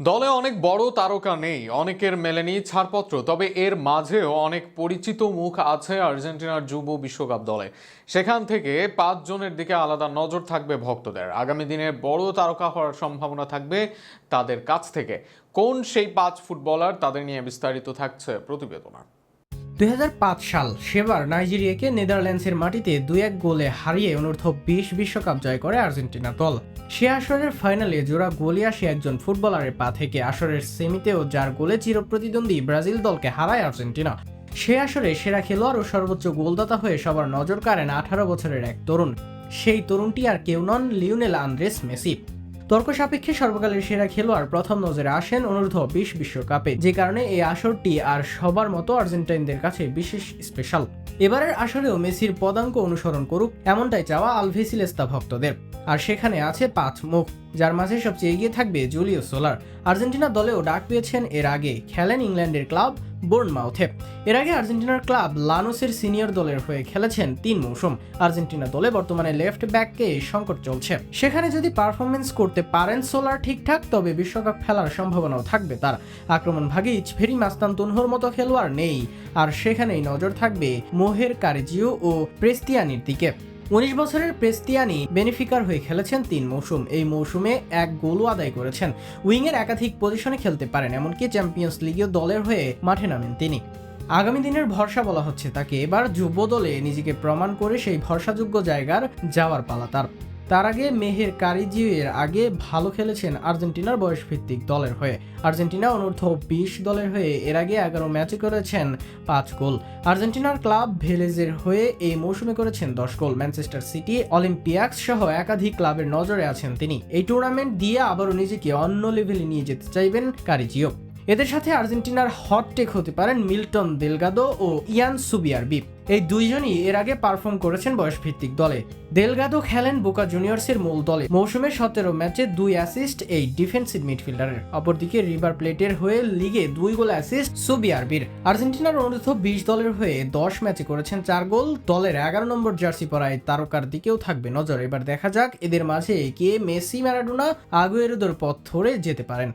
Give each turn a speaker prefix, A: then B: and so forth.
A: দলে অনেক বড় তারকা নেই, অনেকের মেলেনি ছাড়পত্র, তবে এর মাঝেও অনেক পরিচিত মুখ আছে আর্জেন্টিনার যুব বিশ্বকাপ দলে। সেখান থেকে পাঁচজনের দিকে আলাদা নজর থাকবে ভক্তদের। আগামী দিনে বড় তারকা হওয়ার সম্ভাবনা থাকবে তাদের কাছ থেকে। কোন সেই পাঁচ ফুটবলার তাদের নিয়ে বিস্তারিত থাকছে প্রতিবেদনা।
B: দুই হাজার পাঁচ সাল সেবার নাইজেরিয়াকে নেদারল্যান্ডসের মাটিতে দুই এক গোলে হারিয়ে অনূর্ধ্ব বিশ বিশ্বকাপ জয় করে আর্জেন্টিনা দল। সে আসরের ফাইনালে জোড়া গোলে আসে একজন ফুটবলারের পা থেকে। আসরের সেমিতেও যার গোলে চিরপ্রতিদ্বন্দ্বী ব্রাজিল দলকে হারায় আর্জেন্টিনা। সে আসরে সেরা খেলোয়াড় ও সর্বোচ্চ গোলদাতা হয়ে সবার নজর কাড়েন আঠারো বছরের এক তরুণ। সেই তরুণটি আর কেউ নন লিওনেল আন্দ্রেস মেসি। তর্ক সাপেক্ষে সর্বকালের সেরা খেলোয়াড় প্রথম নজরে আসেন অনূর্ধ্ব বিশ বিশ্বকাপে, যে কারণে এই আসরটি আর সবার মতো আর্জেন্টাইনদের কাছে বিশেষ স্পেশাল এবারের আসরেও মেসির পদাঙ্ক অনুসরণ করুক, এমনটাই চাওয়া আলভেসিলেস্তা ভক্তদের। আর সেখানে আছে পাঁচ মুখ, যার মাঝে সবচেয়ে এগিয়ে থাকবে জুলিও সোলার। আর্জেন্টিনা দলেও ডাক পেয়েছেন এর আগে, খেলেন ইংল্যান্ডের ক্লাব বোর্নমাউথে। এর আগে আর্জেন্টিনার ক্লাব লানোসের সিনিয়র দলের হয়ে খেলেছেন তিন মৌসুম। আর্জেন্টিনা দলে বর্তমানে লেফট ব্যাককে সংকট চলছে। সেখানে যদি পারফরমেন্স করতে পারেন সোলার ঠিকঠাক, তবে বিশ্বকাপ খেলার সম্ভাবনাও থাকবে তার। আক্রমণ ভাগে ইচফেরি মাস্তান তুনহোর মতো খেলোয়াড় নেই। আর সেখানেই নজর থাকবে মোহের কারেজিও ও প্রেস্তিয়ানির দিকে। উনিশ বছরের প্রেস্তিয়ানি বেনিফিকার হয়ে খেলেছেন তিন মৌসুম। এই মৌসুমে এক গোলও আদায় করেছেন। উইংয়ের একাধিক পজিশনে খেলতে পারেন, এমনকি চ্যাম্পিয়ন্স লিগীয় দলের হয়ে মাঠে নামেন তিনি। আগামী দিনের ভরসা বলা হচ্ছে তাকে। এবার যুব দলে নিজেকে প্রমাণ করে সেই ভরসাযোগ্য জায়গার যাওয়ার পালা তার। তার আগে মেহের কারিজিও এর আগে ভালো খেলেছেন আর্জেন্টিনার বয়সভিত্তিক দলের হয়ে। আর্জেন্টিনা অনূর্ধ্ব বিশ দলের হয়ে এর আগে এগারো ম্যাচে করেছেন পাঁচ গোল। আর্জেন্টিনার ক্লাব ভেলেজের হয়ে এই মৌসুমে করেছেন দশ গোল। ম্যানচেস্টার সিটি, অলিম্পিয়াক্স সহ একাধিক ক্লাবের নজরে আছেন তিনি। এই টুর্নামেন্ট দিয়ে আবারও নিজেকে অন্য লেভেলে নিয়ে যেতে চাইবেন কারিজিও। এদের সাথে আর্জেন্টিনার হট টেক হতে পারেন মিল্টন দেলগাদো ও ইয়ান সুবিয়ারবি এই দুইজনই এর আগে পারফর্ম করেছেন বয়সভিত্তিক দলে। দেলগাদো খেলেন বোকা জুনিয়র্সের মূল দলে। মৌসুমে সতেরো ম্যাচে দুই অ্যাসিস্ট এই ডিফেন্সিভ মিডফিল্ডারের অপরদিকে রিভার প্লেটের হয়ে লিগে দুই গোল অ্যাসিস্ট সুবিয়ারবির। আর্জেন্টিনার অনুরোধ বিশ দলের হয়ে দশ ম্যাচে করেছেন চার গোল। দলের এগারো নম্বর জার্সি পরায় তারকার দিকেও থাকবে নজর। এবার দেখা যাক এদের মাঝে কে মেসি, ম্যারাডোনা, আগুয়েরোদের পথ ধরে যেতে পারেন।